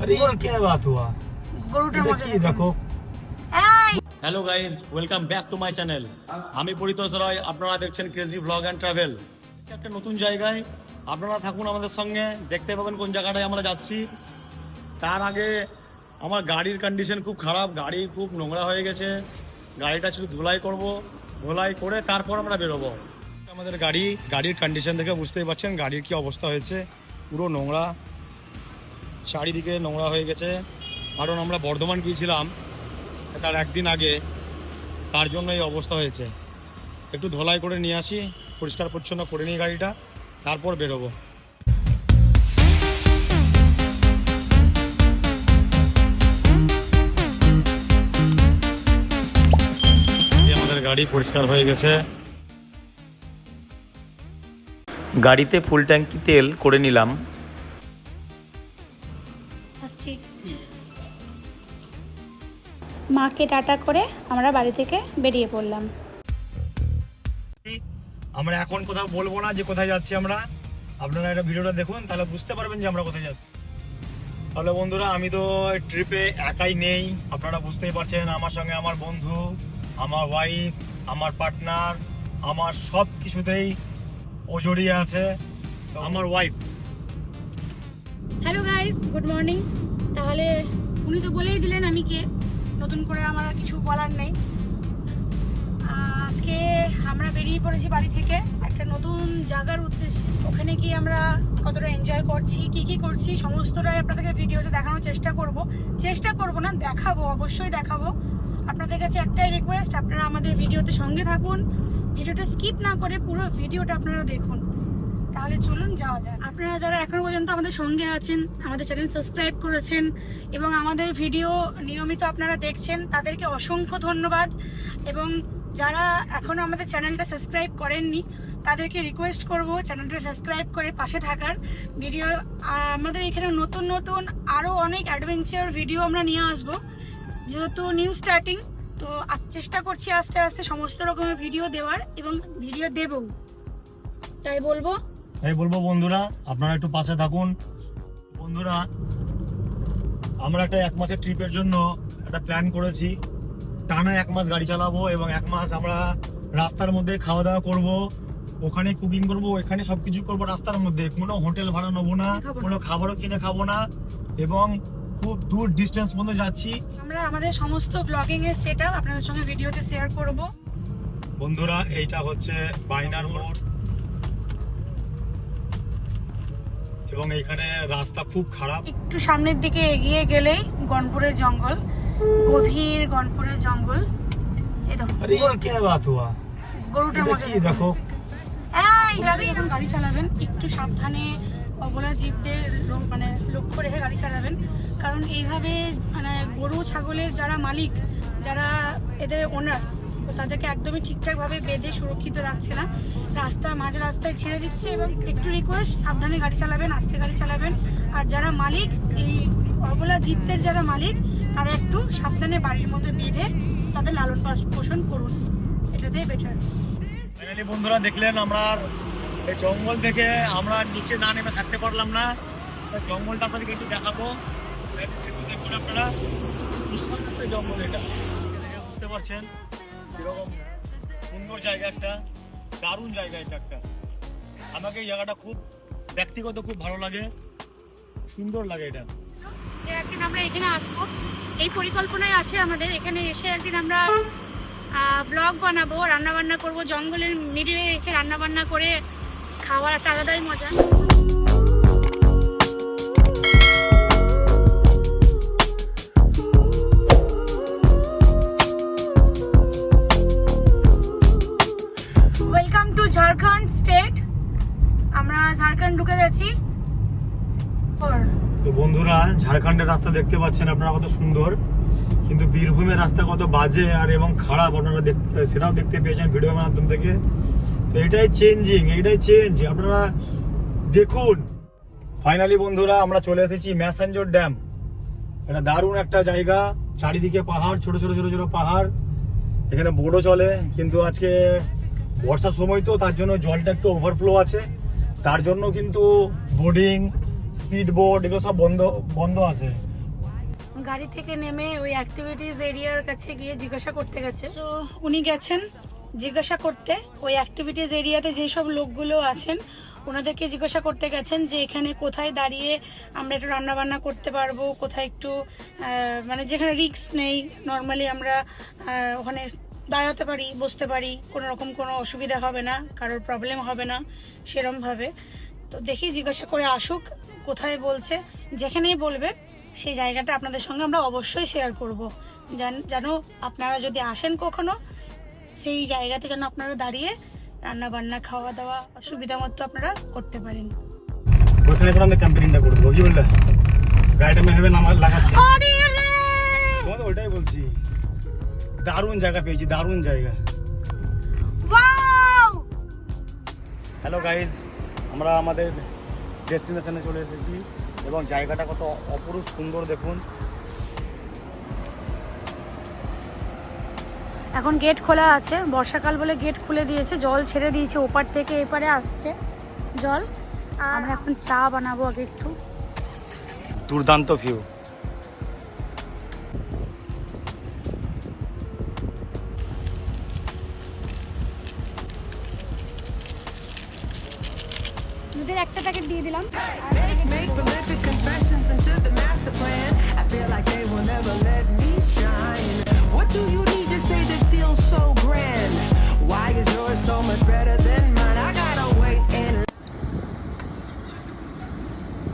अरे ये क्या बात हुआ গরুটার মজা देखिए देखो এই hello guys welcome back to my channel আমি পরিতোষ রায় আপনারা দেখছেন ক্রেজি ভ্লগ অ্যান্ড ট্রাভেল একটা নতুন জায়গায় আপনারা থাকুন আমাদের সঙ্গে দেখতে পাবেন কোন জায়গাটায় আমরা যাচ্ছি তার আগে আমার গাড়ির কন্ডিশন খুব খারাপ গাড়ি খুব নোংরা হয়ে গেছে গাড়িটা শুধু ধুলাই করব ধুলাই করে তারপর আমরা বেরোবো আমাদের গাড়ি গাড়ির কন্ডিশন দেখে বুঝতেই পারছেন গাড়ির কি অবস্থা হয়েছে পুরো নোংরা চারিদিকে নোংরা হয়ে গেছে। কারণ আমরা বর্ধমান গিয়েছিলাম তার একদিন আগে। তার জন্য এই অবস্থা হয়েছে। একটু ধোলাই করে নিয়ে আসি, পরিষ্কার পরিচ্ছন্ন করে নিই গাড়িটা, তারপর বেরোবো। আমাদের গাড়ি পরিষ্কার হয়ে গেছে। গাড়িতে ফুল ট্যাঙ্কি তেল করে নিলাম। মাকে টাটা করে আমরা বাড়ি থেকে বেরিয়ে পড়লাম। আমরা এখন কোথাও বলব না যে কোথায় যাচ্ছি আমরা। আপনারা এটা ভিডিওটা দেখুন তাহলে বুঝতে পারবেন যে আমরা কোথায় যাচ্ছি। তাহলে বন্ধুরা আমি তো ট্রিপে একাই নেই আপনারা বুঝতেই পারছেন আমার সঙ্গে আমার বন্ধু আমার ওয়াইফ আমার পার্টনার আমার সব কিছুতেই ও জড়িয়ে আছে তো আমার wife hello guys good morning তাহলে উনি তো বলেই দিলেন আমি কে। নতুন করে আমার আর কিছু বলার নেই। আজকে আমরা বেরিয়ে পড়েছি বাড়ি থেকে। একটা নতুন জায়গার উদ্দেশ্যে। ওখানে গিয়ে আমরা কতটা এনজয় করছি, কি কি করছি, সমস্তটাই আপনাদেরকে ভিডিওতে দেখানোর চেষ্টা করব। চেষ্টা করব না, দেখাবো, অবশ্যই দেখাবো। আপনাদের কাছে একটাই রিকোয়েস্ট আপনারা আমাদের ভিডিওতে সঙ্গে থাকুন। ভিডিওটা স্কিপ না করে পুরো ভিডিওটা আপনারা দেখুন। তাহলে চলুন যাওয়া যাক। আপনারা যারা এখনও পর্যন্ত আমাদের সঙ্গে আছেন, আমাদের চ্যানেল সাবস্ক্রাইব করেছেন এবং আমাদের ভিডিও নিয়মিত আপনারা দেখছেন, তাদেরকে অসংখ্য ধন্যবাদ। এবং যারা এখনও আমাদের চ্যানেলটা সাবস্ক্রাইব করেননি, তাদেরকে রিকোয়েস্ট করব চ্যানেলটা সাবস্ক্রাইব করে পাশে থাকার। ভিডিও আমাদের এখানে নতুন নতুন আরও অনেক অ্যাডভেঞ্চার ভিডিও আমরা নিয়ে আসব। যেহেতু নিউ স্টার্টিং তো চেষ্টা করছি আস্তে আস্তে সমস্ত রকমের ভিডিও দেওয়ার এবং ভিডিও দেবও তাই বলব তাই বলব বন্ধুরা আপনারা একটু পাশে থাকুন। বন্ধুরা আমরা একটা এক মাসের ট্রিপের জন্য একটা প্ল্যান করেছি। টানা এক মাস গাড়ি চালাবো এবং এক মাস আমরা রাস্তার মধ্যে খাওয়া দাওয়া করব। ওখানে কুকিং করব ওখানে সবকিছু করব রাস্তার মধ্যে। কোনো হোটেল ভাড়া নেব না কোনো খাবারও কিনে খাব না এবং খুব দূর ডিস্টেন্স পর্যন্ত যাচ্ছি। আমরা আমাদের সমস্ত ব্লগিং এর সেট আপনাদের সঙ্গে ভিডিওতে শেয়ার করব। বন্ধুরা এইটা হচ্ছে বাইনার মোড় এবং এইখানে রাস্তা খুব খারাপ একটু সামনের দিকে এগিয়ে গেলেই গনপুরের জঙ্গল গভীর গনপুরের জঙ্গল এই দেখো अरे ये क्या बात हुआ গরুটার মজা देखिए देखो এই গাড়ি যখন গাড়ি চালাবেন একটু সাবধানে অবলা জীবদের লো- মানে লক্ষ্য রেখে গাড়ি চালাবেন কারণ এইভাবে মানে গরু ছাগলের যারা মালিক যারা এদের ওনার তাদেরকে একদমই ঠিকঠাকভাবে বেঁধে সুরক্ষিত রাখছে না রাস্তা মাঝ রাস্তায় ছেড়ে দিচ্ছে এবং একটু রিকোয়েস্ট সাবধানে গাড়ি চালাবেন, আস্তে গাড়ি চালাবেন। আর যারা মালিক, এই অবলা জীবদের যারা মালিক, তারা একটু সাবধানে বাড়ির মধ্যে বেঁধে তাদের লালন পোষণ করুন। এটাতেই বেটার বন্ধুরা দেখলেন আমরা এই জঙ্গল থেকে আমরা নিচে না নেমে থাকতে পারলাম না। জঙ্গলটা আপনাদেরকে একটু দেখাবো। দেখুন আপনারা। বিশাল জঙ্গল এটা। বুঝতে পারছেন কীরকম সুন্দর জায়গা একটা। দারুণ জায়গা এটা একটা। আমাকে এই জায়গাটা খুব ব্যক্তিগত খুব ভালো লাগে। সুন্দর লাগে এটা। যে একদিন আমরা এখানে আসব, এই পরিকল্পনায় আছে আমাদের। এখানে এসে একদিন আমরা ব্লগ বানাবো রান্না বান্না করব। জঙ্গলের মিডিয়ে এসে রান্না বান্না করে খাওয়ার একটা আলাদাই মজা। ঝাড়খণ্ড ঢুকে গেছি। তো বন্ধুরা, ঝাড়খণ্ডের রাস্তা দেখতে পাচ্ছেন আপনারা কত সুন্দর। কিন্তু বীরভূমের রাস্তা কত বাজে আর এবং খারাপ আপনারা দেখতে সেটাও দেখতে পেয়েছেন ভিডিওর মাধ্যম থেকে। তো এটাই চেঞ্জিং এটাই চেঞ্জ আপনারা দেখুন। ফাইনালি বন্ধুরা, আমরা চলে এসেছি ম্যাসেঞ্জর ড্যাম। এটা দারুণ একটা জায়গা, চারিদিকে পাহাড়, ছোট ছোট ছোট ছোট পাহাড়। এখানে বোটও চলে, কিন্তু আজকে বর্ষার সময় তো, তার জন্য জলটা একটু ওভারফ্লো আছে। তার জন্য কিন্তু বোর্ডিং স্পিড বোট এগুলো সব বন্ধ বন্ধ আছে। গাড়ি থেকে নেমে ওই অ্যাক্টিভিটিস এরিয়ার কাছে গিয়ে জিজ্ঞাসা করতে গেছে। তো উনি গেছেন জিজ্ঞাসা করতে। ওই অ্যাক্টিভিটিস এরিয়াতে যেসব লোকগুলো আছেন ওনাদেরকে জিজ্ঞাসা করতে গেছেন যে এখানে কোথায় দাঁড়িয়ে আমরা একটু রান্না বান্না করতে পারব কোথায় একটু মানে যেখানে রিস্ক নেই নর্মালি আমরা ওখানে দাঁড়াতে পারি বসতে পারি কোনো রকম কোনো অসুবিধা হবে না কারোর প্রবলেম হবে না সেরমভাবে তো দেখি জিজ্ঞাসা করে আসুক কোথায় বলছে যেখানেই বলবে সেই জায়গাটা আপনাদের সঙ্গে আমরা অবশ্যই শেয়ার করব। যেন আপনারা যদি আসেন কখনো সেই জায়গাতে যেন আপনারা দাঁড়িয়ে রান্না বান্না খাওয়া দাওয়া সুবিধা মতো আপনারা করতে পারেন। ওখানে করে আমরা ক্যাম্পেনিংটা করে কি বললে গাড়িটা মেয়ে নামার লাগাচ্ছে। ওইটাই বলছি। দারুণ জায়গা পেয়েছি দারুণ জায়গা। হ্যালো গাইজ আমরা আমাদের ডেস্টিনেশনে চলে এসেছি এবং জায়গাটা কত অপরূপ সুন্দর দেখুন। এখন গেট খোলা আছে বর্ষাকাল বলে গেট খুলে দিয়েছে জল ছেড়ে দিয়েছে ওপার থেকে এপারে আসছে জল। আমরা এখন চা বানাবো আগে একটু। দুর্দান্ত ভিউ gotta wait and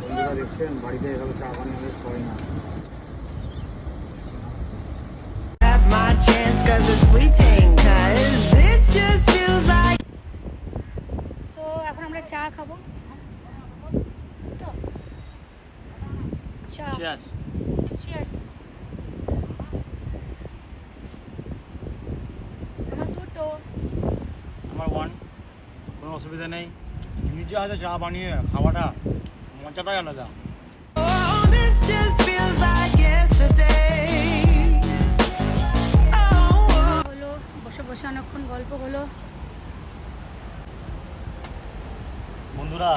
বন্ধুরা দেখছেন বাড়িতে এভাবে চা বানিয়ে আমি খাই না have my chance cause it's fleeting. Cause this just feels like so এখন আমরা চা খাব চা Cheers. চিয়ার্স আমার দুটো আমার ওয়ান কোনো অসুবিধা নেই। নিজে হাতে চা বানিয়ে খাওয়াটা মজাটাই আলাদা। this just feels like yesterday. হলো বসে বসে অনেকক্ষণ গল্প হলো। বন্ধুরা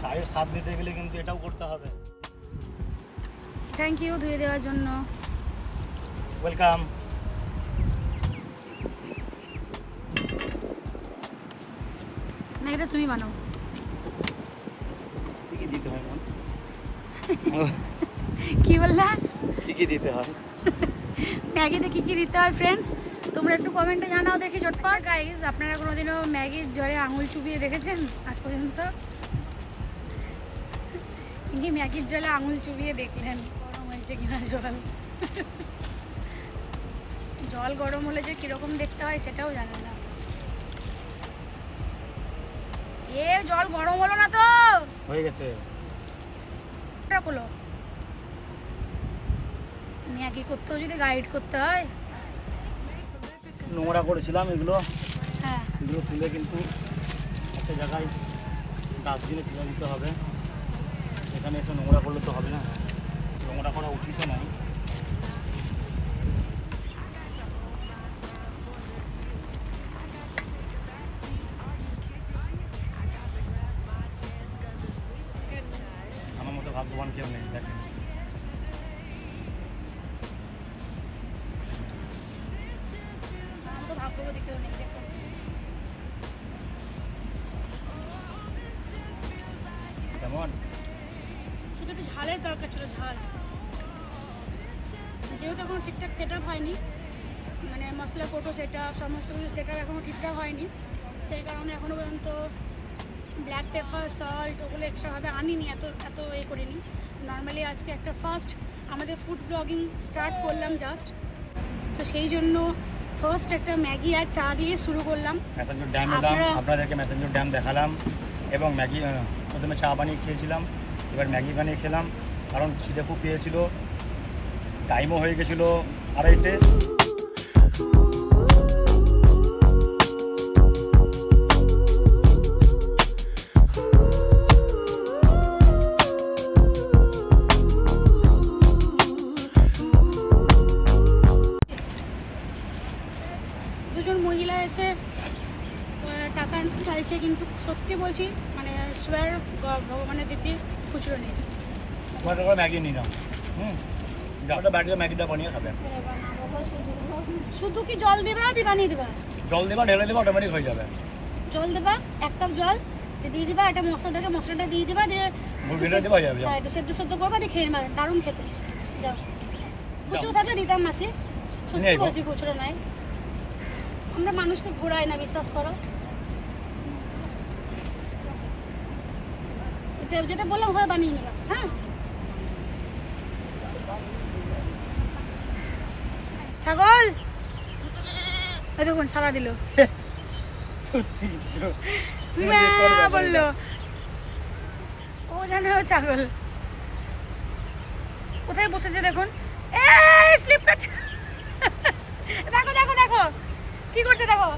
চায়ের স্বাদ নিতে গেলে কিন্তু এটাও করতে হবে। থ্যাংক ইউ ধুয়ে দেওয়ার জন্য। ওয়েলকাম ম্যাগিটা তুমি বানাও। কী দিতে হয় কি বললা? কী কী দিতে হয়? ম্যাগিতে কি কি দিতে হয় ফ্রেন্ডস তোমরা একটু কমেন্টে জানাও দেখি চটপট গাইজ আপনারা কোনোদিনও ম্যাগির জলে আঙুল চুবিয়ে দেখেছেন আজ পর্যন্ত? কি ম্যাগির জলে আঙুল চুবিয়ে দেখলেন? হয়েছে কিনা জল জল গরম হলে যে কীরকম দেখতে হয় সেটাও জানেন না। এ জল গরম হলো না তো। হয়ে গেছে। হলো ম্যাগি করতেও যদি গাইড করতে হয়। নোংরা করেছিলাম এগুলো। হ্যাঁ। এগুলো তুলে কিন্তু একটা জায়গায় ডাস্টবিনে ফেলে দিতে হবে। এখানে এসে নোংরা করলে তো হবে না। নোংরা করা উচিত নয়। আমার মতো ভাগ্যবান কেউ নেই দেখেন। যেহেতু এখনও ঠিকঠাক সেট আপ হয়নি। মানে মশলা কোটো সেট আপ সমস্ত কিছু সেট আপ এখনও ঠিকঠাক হয়নি। সেই কারণে এখনও পর্যন্ত ব্ল্যাক পেপার সল্ট ওগুলো এক্সট্রাভাবে আনিনি এত এত এ করিনি। নর্মালি আজকে একটা ফার্স্ট আমাদের ফুড ব্লগিং স্টার্ট করলাম জাস্ট তো সেই জন্য ফার্স্ট একটা ম্যাগি আর চা দিয়ে শুরু করলাম। ম্যাসেঞ্জর ড্যাম এলাম আপনাদেরকে ম্যাসেঞ্জর ড্যাম দেখালাম এবং ম্যাগি প্রথমে চা বানিয়ে খেয়েছিলাম এবার ম্যাগি বানিয়ে খেলাম কারণ খিদে খুব পেয়েছিল। টাইমও হয়ে গেছিল আড়াইটে। দুজন মহিলা এসে টাকা চাইছে কিন্তু সত্যি বলছি মানে সোয়ার ভগবানের দিব্যি খুচরো নেই। ম্যাগি নিলাম হুম? ওটা বাড়িতে ম্যাগিটা বানিয়ে খাবে। শুধু কি জল দিবা দি বানিয়ে দিবা? জল দেবা ঢেলে দেবা অটোমেটিক হয়ে যাবে। জল দেবা এক কাপ জল দিয়ে দিবা একটা মশলা থেকে মশলাটা দিয়ে দিবা দিয়ে মুরগিটা দেবা যাবে হ্যাঁ একটু সেদ্ধ সেদ্ধ করবা দিয়ে খেয়ে নেবা দারুণ খেতে। যাও। খুচরো থাকলে দিতাম মাসি। সত্যি বলছি খুচরো নাই। আমরা মানুষকে ঘোরাই না বিশ্বাস করো। যেটা বললাম হয় বানিয়ে নেবা হ্যাঁ? ছাগল? এই দেখুন সারা দিল। সত্যি বলল ও জানে ও ছাগল। কোথায় বসেছে দেখুন? এই স্লিপ কাট দেখো দেখো দেখো। কি করছে দেখো?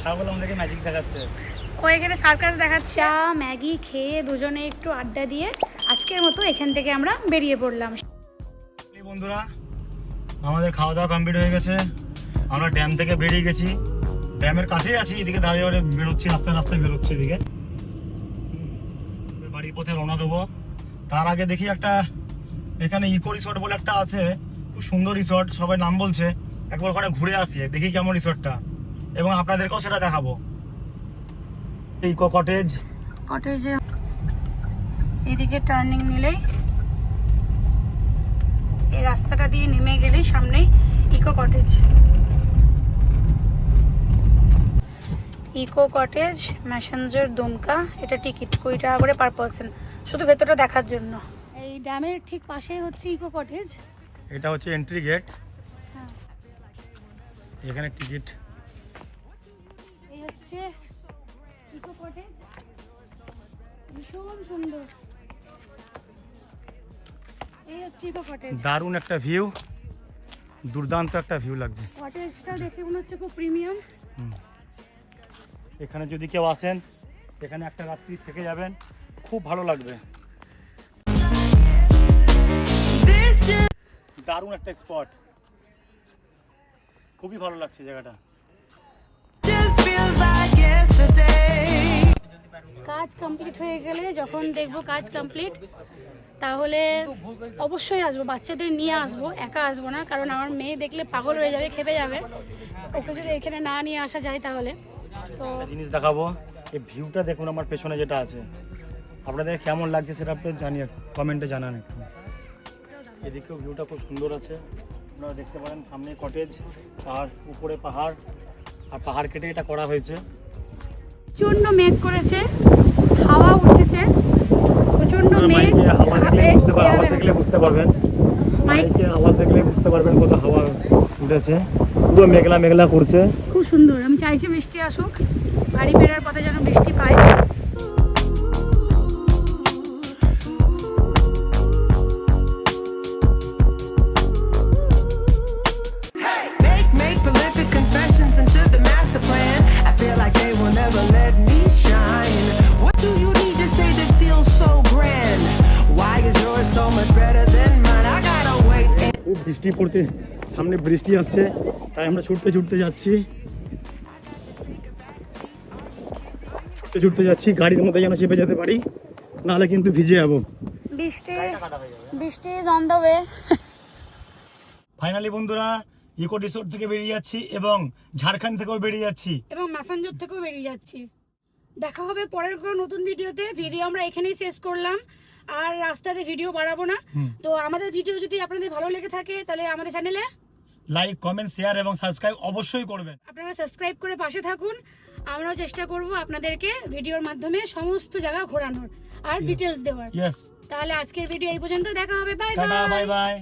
ছাগল আমাদেরকে ম্যাজিক দেখাচ্ছে। ও এখানে সার্কাস দেখাচ্ছে। চা ম্যাগি খেয়ে দুজনে একটু আড্ডা দিয়ে আজকের মতো এখান থেকে আমরা বেরিয়ে পড়লাম। বন্ধুরা, আমাদের খাওয়া দাওয়া কমপ্লিট হয়ে গেছে। আমরা ড্যাম থেকে বেরিয়ে গেছি। ড্যামের কাছেই আছি, এদিকে দাঁড়িয়ে দাঁড়িয়ে বেরোচ্ছি, রাস্তায় রাস্তায় বেরোচ্ছি এদিকে। বাড়ির পথে রওনা দেবো। তার আগে দেখি একটা, এখানে ইকো রিসোর্ট বলে একটা আছে। খুব সুন্দর রিসোর্ট, সবাই নাম বলছে। একবার ওখানে ঘুরে আসি, দেখি কেমন রিসোর্টটা। এবং আপনাদেরকেও সেটা দেখাবো। Eco cottage. কটেজে, এদিকে টার্নিং নিলেই এই রাস্তাটা দিয়ে নেমে গেলেই সামনেই eco cottage eco cottage Massanjore Dumka এটা টিকিট কুড়ি টাকা করে পার পার্সন শুধু ভেতরটা দেখার জন্য। এই ড্যামের ঠিক পাশেই হচ্ছে ইকো কটেজ এটা হচ্ছে এন্ট্রি গেট হ্যাঁ। এখানে টিকিট এই হচ্ছে ইকো কটেজ ভীষণ সুন্দর। দারুণ একটা ভিউ দুর্দান্ত একটা ভিউ লাগছে। কটেজটা দেখে মনে হচ্ছে খুব প্রিমিয়াম এখানে যদি কেউ আসেন এখানে একটা রাত্রি থেকে যাবেন খুব ভালো লাগবে। দারুণ একটা স্পট খুবই ভালো লাগছে জায়গাটা। কাজ কমপ্লিট হয়ে গেলে যখন দেখব কাজ কমপ্লিট তাহলে অবশ্যই আসব, বাচ্চাদের নিয়ে আসব, একা আসব না, কারণ আমার মেয়ে দেখলে পাগল হয়ে যাবে, খেপে যাবে। ওকে যদি এখানে না নিয়ে আসা যায় তাহলে। তো জিনিস দেখাবো, এই ভিউটা দেখুন আমার পেছনে যেটা আছে। আপনাদের কেমন লাগছে সেটা আপনি জানিয়ে কমেন্টে জানান একটু। এদিকেও ভিউটা খুব সুন্দর আছে। আপনারা দেখতে পারেন সামনে কটেজ আর উপরে পাহাড়, আর পাহাড় কেটে এটা করা হয়েছে। প্রচণ্ড মেঘ করেছে হাওয়া উঠেছে প্রচণ্ড মেঘ। বুঝতে আওয়াজ দেখলে বুঝতে পারবেন। মাইক মাইকে আওয়াজ দেখলে বুঝতে পারবেন কত হাওয়া উঠেছে। পুরো মেঘলা মেঘলা করছে। খুব সুন্দর আমি চাইছি বৃষ্টি আসুক বাড়ি ফেরার পথে যেন বৃষ্টি পাই বৃষ্টি পড়তে সামনে বৃষ্টি আসছে তাই আমরা ছুটতে ছুটতে যাচ্ছি। ছুটতে ছুটতে যাচ্ছি গাড়ির মধ্যে যেন চেপে যেতে পারি নাহলে কিন্তু ভিজে যাব। বৃষ্টি বৃষ্টি is on the way finally বন্ধুরা ইকো রিসোর্ট থেকে বেরিয়ে যাচ্ছি এবং ঝাড়খণ্ড থেকেও বেরিয়ে যাচ্ছি। এবং ম্যাসাঞ্জোর থেকেও বেরিয়ে যাচ্ছি। দেখা হবে পরের কোনো নতুন ভিডিওতে। ভিডিও আমরা এখানেই শেষ করলাম। আর রাস্তাতে ভিডিও বাড়াবো না। তো আমাদের ভিডিও যদি আপনাদের ভালো লেগে থাকে তাহলে আমাদের চ্যানেলে লাইক কমেন্ট শেয়ার এবং সাবস্ক্রাইব অবশ্যই করবেন। আপনারা সাবস্ক্রাইব করে পাশে থাকুন। আমরাও চেষ্টা করব আপনাদেরকে ভিডিওর মাধ্যমে সমস্ত জায়গা ঘোরানোর আর ডিটেলস দেওয়ার। তাহলে আজকের ভিডিও এই পর্যন্ত। দেখা হবে। Bye bye bye bye